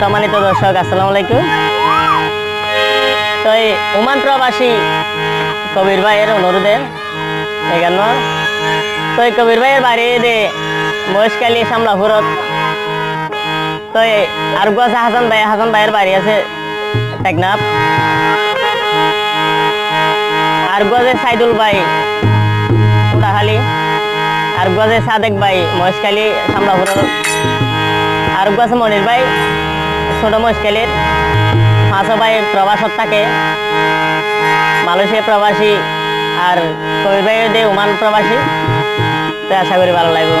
সম্মানিত দর্শক, আসসালামু আলাইকুম। তো এই ওমান প্রবাসী কবির ভাইয়ের অনুরোধে এখানে তো এই কবির ভাইয়ের বাড়ি দে মহেশকালী সামলাপুরত তো এই আর আছে হাসান ভাই, হাসান ভাইয়ের বাড়ি আছে টেকনাফ। আর আছে সাইদুল ভাই উড়াহালি আর আছে সাদেক ভাই মহেশকালী সামলাপুরত আর আছে মনির ভাই ছোট মহেশকালীর পাঁচও ভাই প্রবাসত থাকে মালয়েশিয়া প্রবাসী আর কবির ভাই দে ওমান প্রবাসী। তো আশা করি ভালো লাগবে।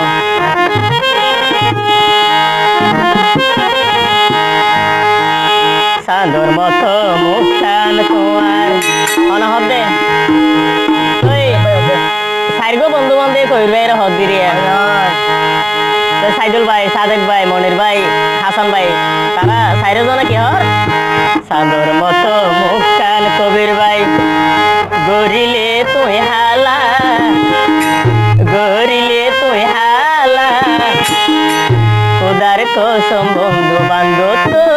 তোমার। অনাহব দে ওই বন্ধু বান্ধব কবির ভাইয়ের হদ সাইদুল ভাই, সাদেক ভাই, মনির ভাই, হাসান ভাই, তারা সাইরে জনে কি হর? সাদর মতো মুক্তান কবির ভাই, গরিলে তুই হালা, গরিলে তুই হালা। খোদার কসম বন্ধু বান্ধব